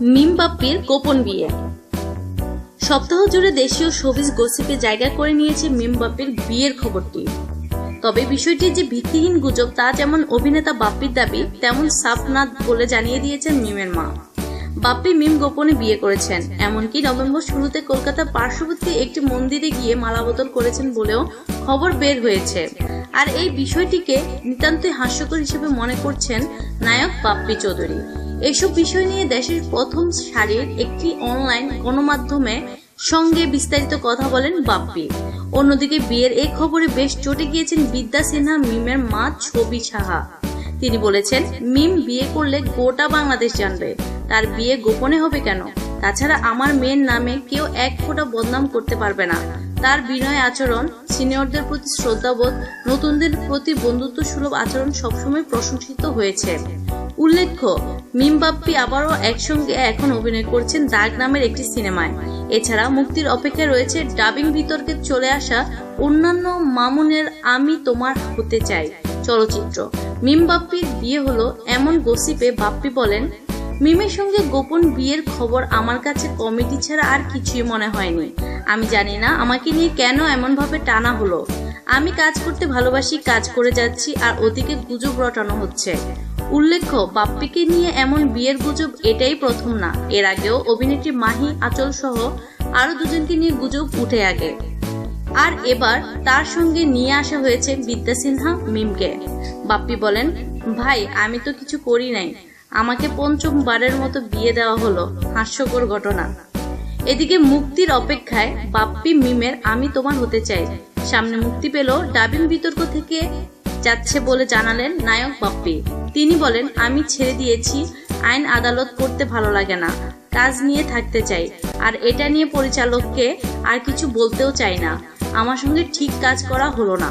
বাপ্পির গোপন বিয়ে। সপ্তাহ জুড়ে দেশীয় শোবিজ গসিপে জায়গা করে নিয়েছে মিম বাপ্পির বিয়ের খবরটি। তবে বিষয়টি যে ভিত্তিহীন গুজব, তা যেমন অভিনেতা বাপ্পির দাবি, তেমন সাপনাথ বলে জানিয়ে দিয়েছেন মিমের মা। বাপ্পি মিম গোপনে বিয়ে করেছেন। এমনকি নভেম্বর শুরুতে কলকাতার পার্শ্ববর্তী একটি মন্দিরে গিয়ে মালাবদল করেছেন বলেও খবর বের হয়েছে। আর এই বিষয়টিকে নিতান্তই হাস্যকর হিসেবে মনে করছেন নায়ক বাপ্পি চৌধুরী। এসব বিষয় নিয়ে দেশের প্রথম সারির একটি অনলাইন গণমাধ্যমে সঙ্গে বিস্তারিত কথা বলেন বাপ্পি। অন্যদিকে বিয়ের এই খবরে বেশ চটে গিয়েছেন বিদ্যা সিনহা মিমের মা ছবি সাহা। তিনি বলেছেন, মিম বিয়ে করলে গোটা বাংলাদেশ জানবে। তার বিয়ে গোপনে হবে কেন? তাছাড়া আমার মেয়ের নামে কেউ এক ফোঁটা বদনাম করতে পারবে না। তার বিনয় আচরণ, সিনিয়রদের প্রতি শ্রদ্ধাবোধ, নতুনদের প্রতি বন্ধুত্ব সুলভ আচরণ সবসময় প্রশংসিত হয়েছে। উল্লেখ্য মিম বাপ্পি আবারও একসঙ্গে এখন অভিনয় করছেন দাগ নামের একটি সিনেমায়। এছাড়া মুক্তির অপেক্ষায় রয়েছে ডাবিং বিতর্কে চলে আসা অন্যান্য মামুনের আমি তোমার হতে চাই চলচ্চিত্র। মিম বাপ্পির বিয়ে হলো এমন গসিপে বাপ্পি বলেন, মিমের সঙ্গে গোপন বিয়ের খবর আমার কাছে কমেডি ছাড়া আর কিছুই মনে হয়নি। আমি জানি না আমাকে নিয়ে কেন এমনভাবে টানা হলো। আমি কাজ করতে ভালোবাসি, কাজ করে যাচ্ছি, আর ওদিকে গুজব রটানো হচ্ছে। উল্লেখ্য, বাপ্পিকে নিয়ে এমন বিয়ের গুজব এটাই প্রথম না। এর আগেও অভিনেত্রী মাহি, আচল সহ আরও দুজনকে নিয়ে গুজব উঠে আগে। আর এবার তার সঙ্গে নিয়ে আসা হয়েছে বিদ্যা সিনহা, মিমকে। বাপ্পি বলেন, ভাই, আমি তো কিছু করি নাই। আমাকে পঞ্চমবারের মতো বিয়ে দেওয়া হলো। হাস্যকর ঘটনা। এদিকে মুক্তির অপেক্ষায় বাপ্পি, মিমের আমি তোমার হতে চাই। সামনে মুক্তি পেল ডাবিং বিতর্ক থেকে যাচ্ছে বলে জানালেন নায়ক বাপ্পি তিনি বলেন, আমি ছেড়ে দিয়েছি, আইন আদালত করতে ভালো লাগে না, কাজ নিয়ে থাকতে চাই, আর এটা নিয়ে পরিচালককে আর কিছু বলতেও চাই না। আমার সঙ্গে ঠিক কাজ করা হলো না।